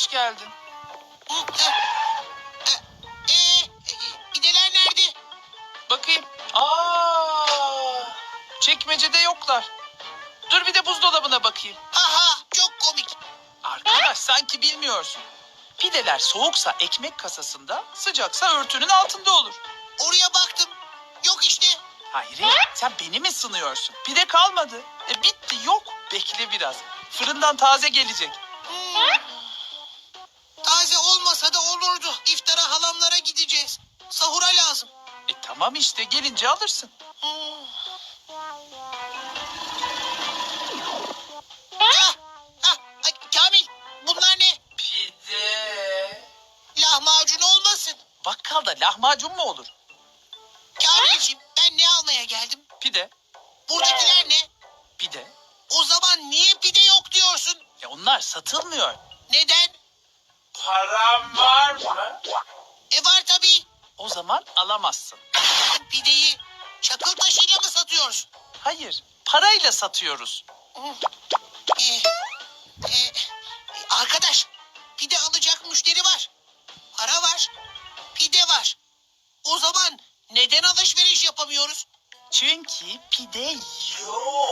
hoş geldin. Pideler nerede? Bakayım. Aa! Çekmecede yoklar. Dur bir de buzdolabına bakayım. Aha çok komik. Arkadaş sanki bilmiyorsun. Pideler soğuksa ekmek kasasında, sıcaksa örtünün altında olur. Oraya baktım. Yok işte. Hayır, sen beni mi sınıyorsun? Pide kalmadı. E bitti, yok. Bekle biraz. Fırından taze gelecek. Tamam işte, gelince alırsın. Ah, ah, ay, Kamil bunlar ne? Pide. Lahmacun olmasın. Bakkalda lahmacun mu olur? Kamilciğim ben ne almaya geldim? Pide, Buradakiler ne? pide. O zaman niye pide yok diyorsun? Ya onlar satılmıyor. Neden? Param var mı? E var tabii. O zaman alamazsın. Pideyi çakıl taşıyla mı satıyorsun? Hayır, parayla satıyoruz. Ee, e, arkadaş pide alacak müşteri var. Para var. Pide var. O zaman neden alışveriş yapamıyoruz? Çünkü pide yok.